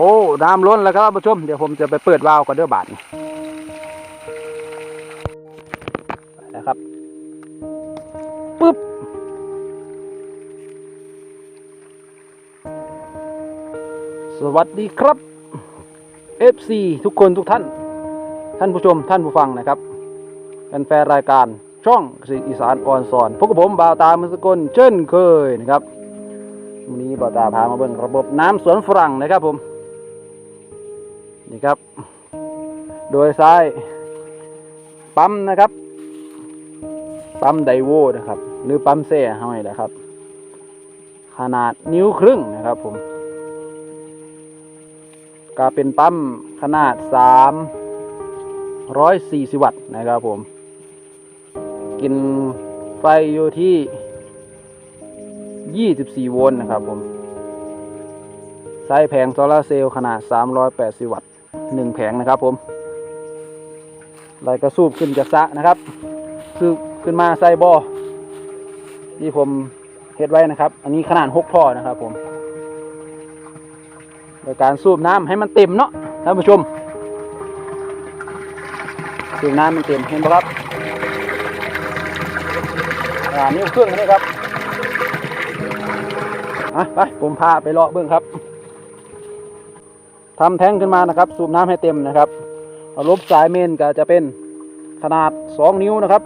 โอ้น้ำล้นแล้วครับท่านผู้ชมเดี๋ยวผมจะไปเปิดวาล์วก่อนเด้อบาทนี่ไปแล้วครับปึ๊บสวัสดีครับ FC ทุกคนทุกท่าน ท่านผู้ชมท่านผู้ฟังนะครับเป็นแฟนรายการช่องเกษตรอีสานออนซอนพบกับผมบ่าวตามือสกลเช่นเคยนะครับวันนี้บ่าวตาพามาเบิ่งระบบน้ำสวนฝรั่งนะครับผม นี่ครับ โดยซ้ายปั๊มนะครับ ปั๊มไดโวนะครับ หรือปั๊มเซ่ให้นะครับ ขนาดนิ้วครึ่งนะครับผมก็เป็นปั๊มขนาด 340 วัตต์นะครับผม กินไฟอยู่ที่ 24 โวลต์นะครับผม ใช้แผงโซลาร์เซลล์ขนาด 380 วัตต์ 1แผงนะครับ ผมไหลกระสูบขึ้นจากสะนะครับสูบขึ้นมาใส่บอ่อที่ผมเฮ็ดไว้นะครับ อันนี้ขนาด6ท่อนะครับ ผมโดยการสูบน้ำให้มันเต็มเนาะท่านผู้ชม สูบน้ำมันเต็มเห็นปะครับอ่านิ้วเครื่องนี่ครับอะไปผมพาไปเลาะเบื้องครับ ทำแท้งขึ้นมานะครับ สูบน้ำให้เต็มนะครับลบสายเมนก็จะเป็นขนาด 2 นิ้วนะครับ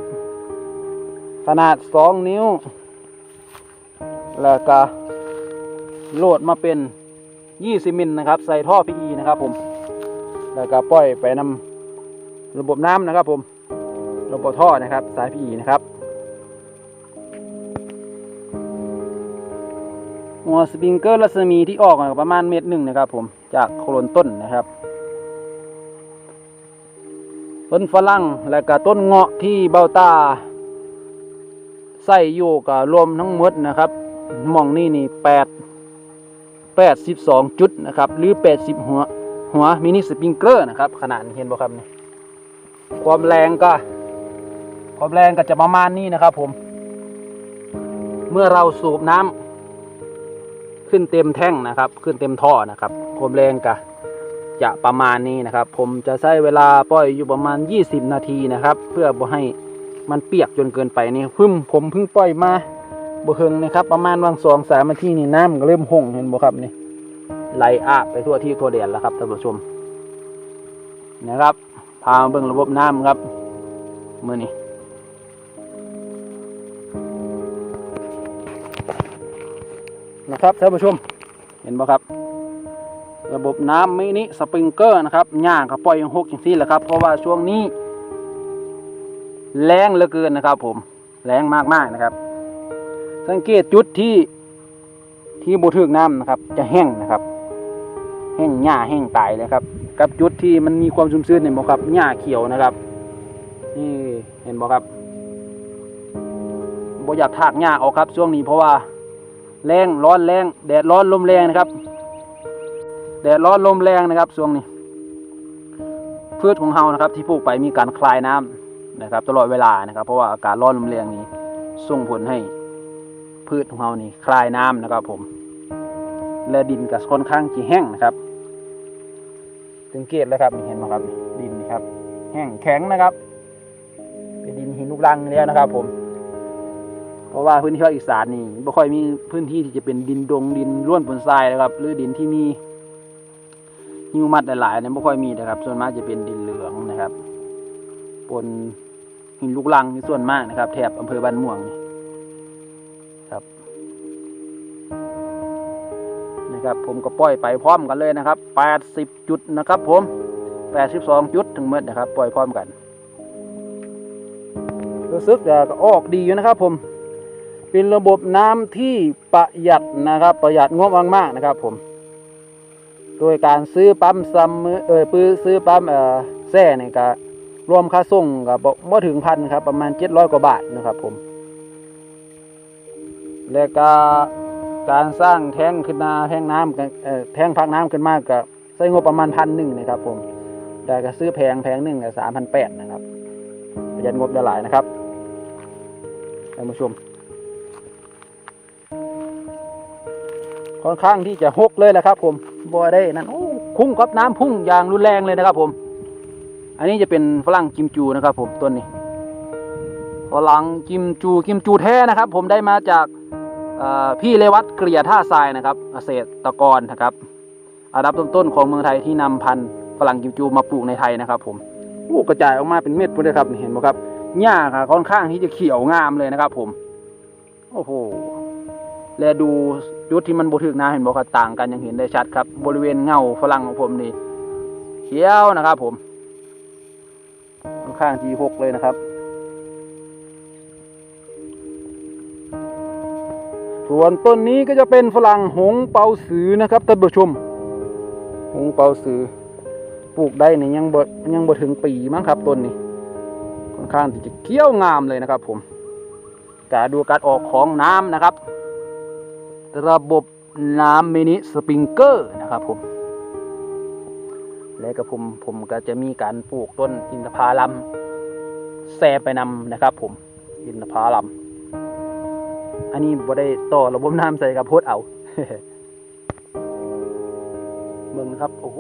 ขนาด 2 นิ้ว แล้วก็โหลดมาเป็น 20 มิลนะครับ ใส่ท่อ PE นะครับผม แล้วก็ปล่อยไปนำระบบน้ำนะครับผม ระบบท่อนะครับ สาย PE นะครับ สปริงเกอร์รัศมีที่ออกประมาณเมตรหนึ่งนะครับผมจากโคนต้นนะครับ ต้นฝรั่งและก็ต้นเงาะที่เบ้าตาใส่อยู่กับรวมทั้งหมดนะครับมองนี่นี่แปด82จุดนะครับ หรือ80หัวหัวมินิสปริงเกอร์นะครับ ขนาดเห็นบ่ครับนี่ความแรงก็ ความแรงก็จะประมาณนี้นะครับผม เมื่อเราสูบน้ำ ขึ้นเต็มแท่งนะครับ ขึ้นเต็มท่อนะครับความแรงก็จะประมาณนี้นะครับ ผมจะใช้เวลาปล่อยอยู่ประมาณ 20 นาทีนะครับ เพื่อบ่ให้มันเปียกจนเกินไปนี่พึ่มผมเพิ่งปล่อยมาบ่เฮิงนะครับ ประมาณวังสองสามนาทีนี่น้ำก็เริ่มห่งเห็นบ่ครับนี่ไหลอาบไปทั่วที่ทั่วแดนแล้วครับท่านผู้ชมนะครับพามาเบิ่งระบบน้ำครับมื่อนี้ นะครับท่านผู้ชมเห็นบ่ครับ ระบบน้ำมินิสปริงเกอร์นะครับย่างก็ปล่อยย่างหกอย่างสี่แหละครับ เพราะว่าช่วงนี้แรงเหลือเกินนะครับ ผมแรงมากๆนะครับ สังเกตจุดที่ที่บถึกน้ำนะครับ จะแห้งนะครับ แห้งหญ้าแห้งตายเลยครับกับจุดที่มันมีความชุ่มชื้นเห็นบ่ครับหญ้าเขียวนะครับนี่เห็นบ่ครับบ่อยากถากหญ้าออกครับ ช่วงนี้เพราะว่า แรงร้อนแรงแดดร้อนลมแรงนะครับ แดดร้อนลมแรงนะครับช่วงนี้ พืชของเฮานะครับ ที่ปลูกไปมีการคลายน้ำนะครับ ตลอดเวลานะครับ เพราะว่าอากาศร้อนลมแรงนี้ส่งผลให้พืชของเรานี่คลายน้ำนะครับผมและดินก็ค่อนข้างจีแห้งนะครับสังเกตแล้วครับเห็นไหมครับดินนี่ครับ แห้งแข็งนะครับเป็นดินหินลูกรังแล้วนะครับ ผม เพราะว่าพื้นที่ภาคอีสานนี่ไม่ค่อยมีพื้นที่ที่จะเป็นดินดงดินร่วนบนทรายนะครับ หรือดินที่มีหิวมัดหลายๆเนี่ยไม่ค่อยมีนะครับ ส่วนมากจะเป็นดินเหลืองนะครับปนหินลูกรังนี่ส่วนมากนะครับ แถบอำเภอบ้านม่วงนี่นะครับ ผมก็ปล่อยไปพร้อมกันเลยนะครับ 80 จุดนะครับ ผม82 จุดถึงเมื่อนะครับ ปล่อยพร้อมกันรู้สึกจะออกดีอยู่นะครับผม เป็นระบบน้ำที่ประหยัดนะครับ ประหยัดงบมากๆนะครับ ผม โดยการซื้อปั๊มซัมเออปื้อซื้อปั๊มเอ่อแซ่เนี่ยก็รวมค่าส่งกับบ่ถึงพันครับ ประมาณ700กว่าบาทนะครับ ผม แล้วก็การสร้างแท้งขึ้นมาแท้งน้ำกันแท้งพักน้ำขึ้นมากก็ใช้งบประมาณพันหนึ่งนะครับ ผม แต่ก็ซื้อแพงแพงหนึ่งก็สามพันแปดนะครับประหยัดงบได้หลายนะครับท่านผู้ชม ค่อนข้างที่จะหกเลยแหละครับ ผมบัวได้นั่นโอ้พุ่งกับน้ำพุ่งอย่างรุนแรงเลยนะครับ ผม อันนี้จะเป็นฝรั่งกิมจูนะครับ ผมต้นนี้ฝรั่งกิมจูกิมจูแท้นะครับ ผมได้มาจากพี่เลวัตเกลียท่าทรายนะครับเกษตรกรนะครับอันดับต้นๆของเมืองไทยที่นำพันธุ์ฝรั่งกิมจูมาปลูกในไทยนะครับ ผมโอ้กระจายออกมาเป็นเม็ดพุ่นเลยครับเห็นไหมครับหญ้าค่ะค่อนข้างที่จะเขียวงามเลยนะครับ ผม โอ้โห และดูจุดที่มันบถึกน้ำเห็นบอกว่าต่างกันย่างเห็นได้ชัดครับ บริเวณเงาฝรั่งของผมนี่เขียวนะครับ ผมค่อนข้างทีหกเลยนะครับส่วนต้นนี้ก็จะเป็นฝรั่งหงเปาสือนะครับท่านผู้ชม หงเปาสือปลูกได้เนี่ยังบ่ยังบ่ถึงปีมั้งครับต้นนี้ค่อนข้างที่จะเขี้ยวงามเลยนะครับ ผมกาดูการออกของน้ำนะครับ ระบบน้ำมินิสปริงเกอร์นะครับผมและก็ผมผมก็จะมีการปลูกต้นอินทผลัมแซมไปนำนะครับ ผมอินทผลัมอันนี้บ่ได้ต่อระบบน้ำใส่กับโพดเอาเบิ่งครับโอ้โห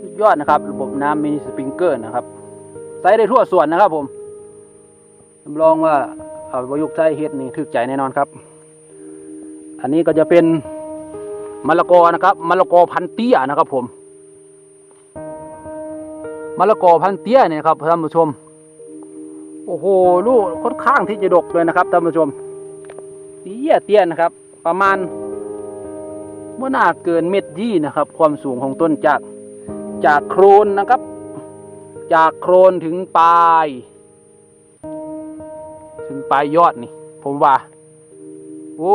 สุดยอดนะครับ ระบบน้ำมินิสปริงเกอร์นะครับใส่ได้ทั่วส่วนนะครับผมรับรองว่าเอาประยุกต์ใช้เฮ็ดนี่ถึกใจแน่นอนครับ อันนี้ก็จะเป็นมะละกอนะครับมะละกอพันเตี้ยนะครับ ผมมะละกอพันเตี้ยเนี่ยครับท่านผู้ชม โอ้โหลูกค่อนข้างที่จะดกเลยนะครับท่านผู้ชมเตี้ยเตี้ยนะครับ ประมาณเมื่อน่าเกินเม็ดยี่นะครับ ความสูงของต้นจากจากโครนนะครับ จากโครนถึงปลาย ถึงปลายยอดนี่ ผมว่าโอ้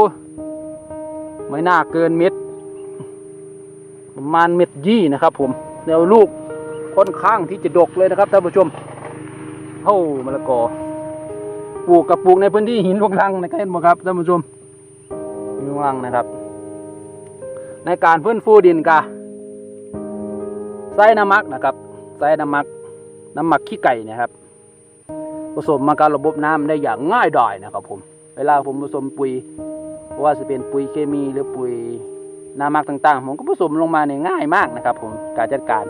ไม่น่าเกินเม็ดประมาณเม็ดยี่นะครับ ผมแนวลูกค่อนข้างที่จะดกเลยนะครับท่านผู้ชมเท่ามะละกอปลูกกับปลูกในพื้นที่หินลูกรังนะครับเห็นไหมครับท่านผู้ชมหินลูกรังนะครับ ในการฟื้นฟูดินกะใส่น้ำมักนะครับใส่น้ำมักน้ำมักขี้ไก่เนะครับ ผสมมากับระบบน้ำได้อย่างง่ายดายนะครับ ผม เวลาผมผสมปุ๋ย ว่าจะเป็นปุ๋ยเคมีหรือปุ๋ยน้ำมักต่างๆ ผมก็ผสมลงมาเนี่ยง่ายมากนะครับ ผมการจัดการ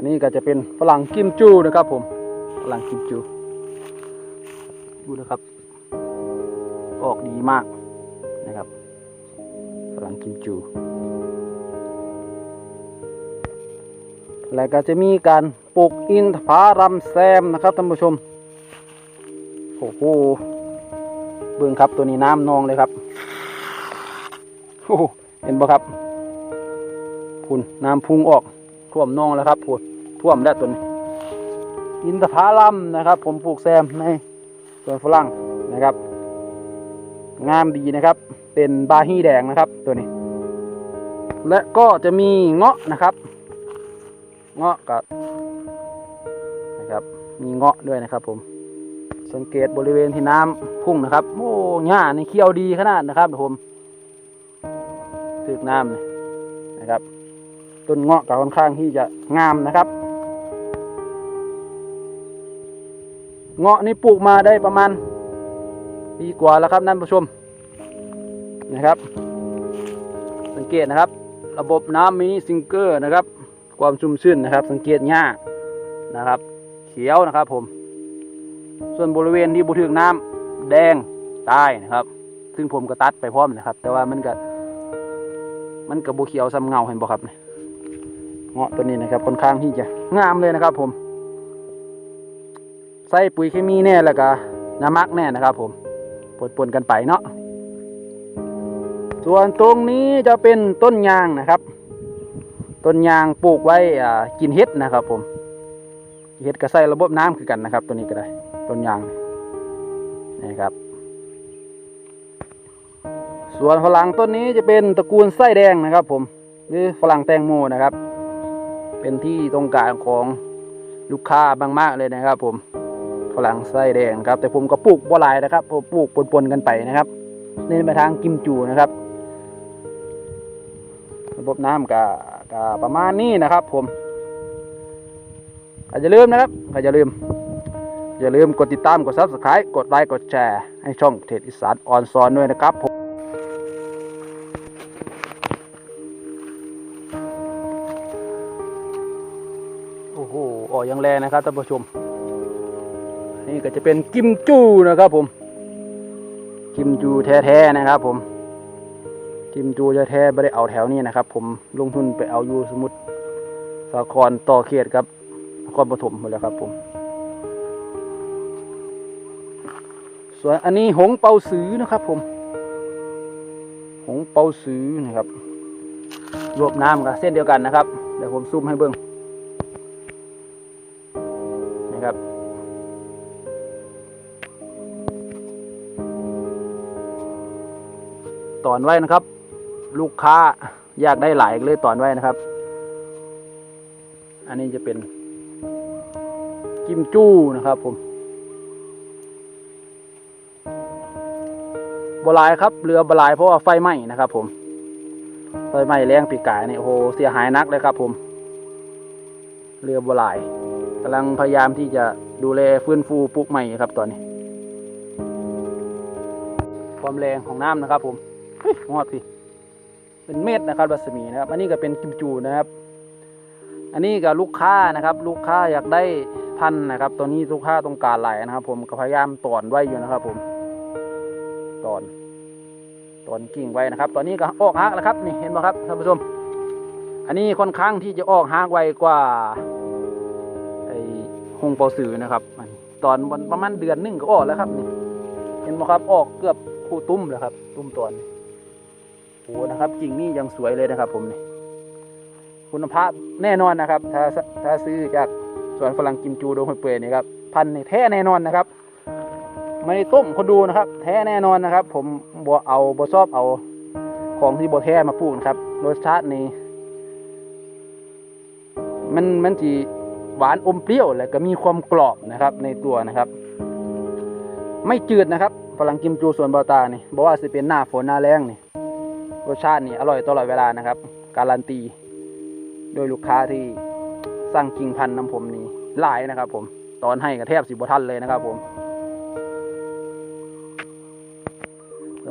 นนี้ก็จะเป็นฝรั่งกิมจูนะครับ ผมฝรั่งกิมจูดูนะครับ ออกดีมากนะครับฝรั่งกิมจู และก็จะมีการปลูกอินทผลัมแซมนะครับท่านผู้ชมโอ้โห เบื้องครับตัวนี้น้ำนองเลยครับโอ้เห็นบ่ครับพุ่นน้ำพุ่งออกท่วมนองแล้วครับพุ่นท่วมแล้ตัวนี้อินทผลัมนะครับ ผมปลูกแซมในสวนฝรั่งนะครับ งามดีนะครับ เป็นบาฮีแดงนะครับตัวนี้ และก็จะมีเงาะนะครับ เงาะกับนะครับ มีเงาะด้วยนะครับผม สังเกตบริเวณที่น้ำพุ่งนะครับ โอ้หญ้านี่เขียวดีขนาดนะครับผมถึกน้ำนี่นะครับ ต้นเงาะก็ค่อนข้างที่จะงามนะครับ เงาะนี่ปลูกมาได้ประมาณปีกว่าแล้วครับท่านผู้ชมนะครับ สังเกตนะครับ ระบบน้ำมินิซิงเกอร์นะครับ ความชุ่มชื่นนะครับ สังเกตหญ้านะครับ เขียวนะครับผม ส่วนบริเวณที่บุถึกน้ำแดงตายนะครับ ซึ่งผมก็ตัดไปพร้อมนะครับ แต่ว่ามันก็มันกับบุเขียวซ้ำเงาเห็นบ่ครับเนี่ยเงาะตัวนี้นะครับค่อนข้างที่จะงามเลยนะครับ ผม ใส่ปุ๋ยเคมีแน่แล้วก็น้ำมักแน่นะครับ ผมปนๆกันไปเนาะส่วนตรงนี้จะเป็นต้นยางนะครับ ต้นยางปลูกไว้กินเห็ดนะครับ ผมเห็ดก็ใส่ระบบน้ำคือกันนะครับ ตัวนี้ก็ได้ ต้นยางนี่ครับ ส่วนฝรั่งต้นนี้จะเป็นตระกูลไส้แดงนะครับ ผมหรือฝรั่งแตงโมนะครับ เป็นที่ต้องการของลูกค้าบางมากเลยนะครับ ผมฝรั่งไส้แดงครับ แต่ผมก็ปลูกบ่หลายนะครับผมปลูกปนๆกันไปนะครับเน้นไปทางกิมจูนะครับ ระบบน้ำก็ก็ประมาณนี้นะครับ ผมก็อย่าลืมนะครับก็อย่าลืม อย่าลืมกดติดตามกดซับสไคร b ์กดไลค์กดแชร์ให้ช่องเทศอิสานออนซอนด้วยนะครับผมโอ้โหออยังแรงนะครับท่านผู้ชม นี่ก็จะเป็นกิมจูนะครับผม กิมจูแท้ๆนะครับผม กิมจูจะแท้ไม่ได้เอาแถวนี้นะครับ ผมลงทุนไปเอาอยู่สมุทรสาครต่อเขตครับนครปฐมหมดแล้วครับผม ส่วนอันนี้หงเปาสือนะครับ ผม หงเปาสือนะครับ รวบน้ำกับเส้นเดียวกันนะครับ เดี๋ยวผมซูมให้เบิ้งนะครับ ตอนไว้นะครับ ลูกค้าอยากได้หลายเลยตอนไว้นะครับ อันนี้จะเป็น กิมจู้นะครับผม บลายครับเรือบลายเพราะว่าไฟไหม้นะครับผมไฟไหม้แรงปีกายเนี่ยโอ้โหเสียหายนักเลยครับ ผม เรือบลายกำลังพยายามที่จะดูแลฟื้นฟูปลูกใหม่ครับตอนนี้ ความแรงของน้ำนะครับ ผมเฮ้ยงอดพี่เป็นเม็ดนะครับรัศมีนะครับ อันนี้ก็เป็นกิมจูนะครับ อันนี้ก็ลูกค้านะครับ ลูกค้าอยากได้พันนะครับ ตัวนี้ลูกค้าต้องการหลายนะครับ ผมก็พยายามตอนไว้อยู่นะครับ ผมตอน ตอนกิ่งไว้นะครับ ตอนนี้ก็ออกฮากแล้วครับนี่เห็นไหมครับท่านผู้ชม อันนี้ค่อนข้างที่จะออกฮากไวกว่าไอ้หงเปาสือนะครับตอนวันประมาณเดือนหนึงก็ออกแล้วครับนี่เห็นไหมครับออกเกือบคู่ตุ้มแล้วครับ ตุ้มตอนโอ้นะครับกิ่งนี่ยังสวยเลยนะครับ ผมนี่คุณภาพแน่นอนนะครับ ถ้าถ้าซื้อจากสวนฝรั่งกิมจูโดฮอยเปรนี่ครับพันธุ์นี่แท้แน่นอนนะครับ ไม่ได้ต้มคนดูนะครับ แท้แน่นอนนะครับ ผมบเอาบ่ชอบเอาของที่บ่แท้มาปลูกนครับรสชาตินี่มันมันจีหวานอมเปรี้ยวแล้วก็มีความกรอบนะครับ ในตัวนะครับ ไม่จืดนะครับฝรั่งกิมจูสวนบาตานี่บอกว่าสิเป็นหน้าฝนหน้าแรงนี่รสชาตินี่อร่อยตลอดเวลานะครับ การันตี โดยลูกค้าที่สั่งกิ่งพันธุ์น้ำผมนี่หลายนะครับ ผมตอนให้กระแทบสิบทันเลยนะครับ ผม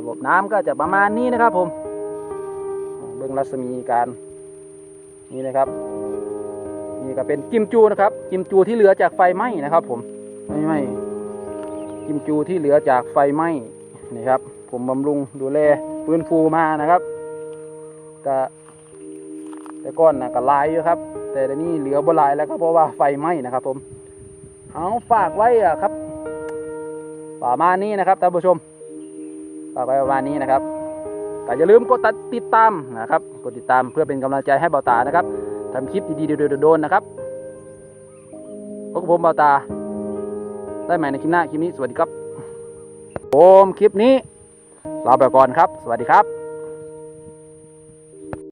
บบน้ำก็จะประมาณนี้นะครับ ผมเบื้องรัศมีการนี่นะครับนี่ก็เป็นกิมจูนะครับ กิมจูที่เหลือจากไฟไหม้นะครับ ผมไม่ไหม้กิมจูที่เหลือจากไฟไหม้นี่ครับ ผมบำรุงดูแลฟื้นฟูมานะครับก็แต่ก้อนนะก็ลายอยู่ครับ แต่เดี๋ยวนี้เหลือบ่ลายแล้วก็เพราะว่าไฟไหม้นะครับ ผมเอาฝากไว้อะครับประมาณนี้นะครับท่านผู้ชม ฝากไว้ประมาณนี้นะครับ แต่อย่าลืมกดติดตามนะครับ กดติดตามเพื่อเป็นกำลังใจให้เบาตานะครับทำคลิปดีๆโดนๆนะครับพบกับผมเบาตา ได้ใหม่ในคลิปหน้าคลิปนี้สวัสดีครับผมคลิปนี้ลาไปก่อนครับ สวัสดีครับ